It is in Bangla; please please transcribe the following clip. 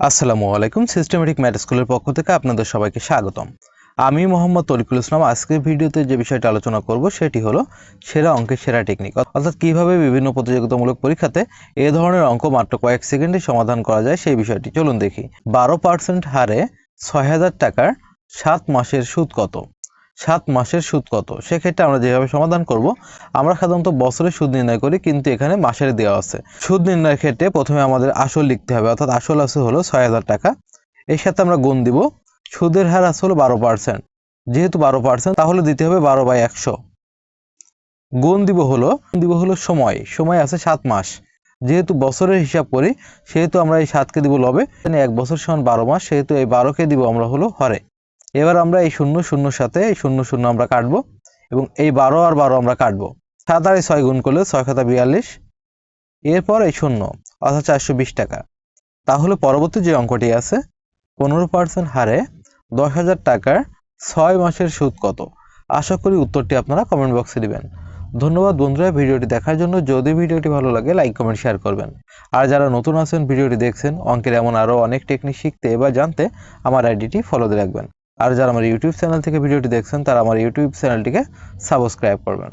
আসসালামু আলাইকুম সিস্টেমেটিক ম্যাথ স্কুলের পক্ষ থেকে আপনাদের সবাইকে স্বাগতম। আমি মোহাম্মদ তরিকুল ইসলাম। আজকের ভিডিওতে যে বিষয়টি আলোচনা করব সেটি হলো সেরা অঙ্কের সেরা টেকনিক অর্থাৎ কীভাবে বিভিন্ন প্রতিযোগিতামূলক পরীক্ষাতে এ ধরনের অঙ্ক মাত্র কয়েক সেকেন্ডে সমাধান করা যায় সেই বিষয়টি। চলুন দেখি। বারো পার্সেন্ট হারে ছয় হাজার টাকার সাত মাসের সুদ কত? সাত মাসের সুদ কত? সেক্ষেত্রে আমরা যেভাবে সমাধান করব, আমরা সাধারণত বছরে সুদ নির্ণয় করি, কিন্তু এখানে মাসের দেওয়া আছে। সুদ নির্ণয়ের ক্ষেত্রে প্রথমে আমাদের আসল লিখতে হবে, অর্থাৎ আসল আছে হলো ছয় হাজার টাকা। এর সাথে আমরা গুণ দিব, সুদের হার আছে হলো বারো পার্সেন্ট। যেহেতু বারো পার্সেন্ট, তাহলে দিতে হবে বারো বাই একশো। গুণ দিব হলো দিব হলো সময় সময় আছে সাত মাস। যেহেতু বছরের হিসাব করি, সেহেতু আমরা এই সাতকে দিব লবে এক বছর সমান বারো মাস, সেহেতু এই বারোকে দিব আমরা হলো হরে। এবার আমরা এই শূন্য শূন্যর সাথে, এই শূন্য শূন্য আমরা কাটবো এবং এই বারো আর বারো আমরা কাটবো। সাত আর ছয় গুণ করলে ছয় খাতা বিয়াল্লিশ। এরপর এই শূন্য, অর্থাৎ চারশো বিশ টাকা। তাহলে পরবর্তী যে অঙ্কটি আছে, পনেরো পার্সেন্ট হারে দশ হাজার টাকার ছয় মাসের সুদ কত? আশা করি উত্তরটি আপনারা কমেন্ট বক্সে দিবেন। ধন্যবাদ বন্ধুরা, ভিডিওটি দেখার জন্য। যদি ভিডিওটি ভালো লাগে লাইক কমেন্ট শেয়ার করবেন। আর যারা নতুন আছেন, ভিডিওটি দেখছেন, অঙ্কের এমন আরও অনেক টেকনিক শিখতে বা জানতে আমার আইডিটি ফলো দিয়ে রাখবেন। আর যারা আমার ইউটিউব চ্যানেল থেকে ভিডিওটি দেখছেন তারা আমার ইউটিউব চ্যানেলটিকে সাবস্ক্রাইব করবেন।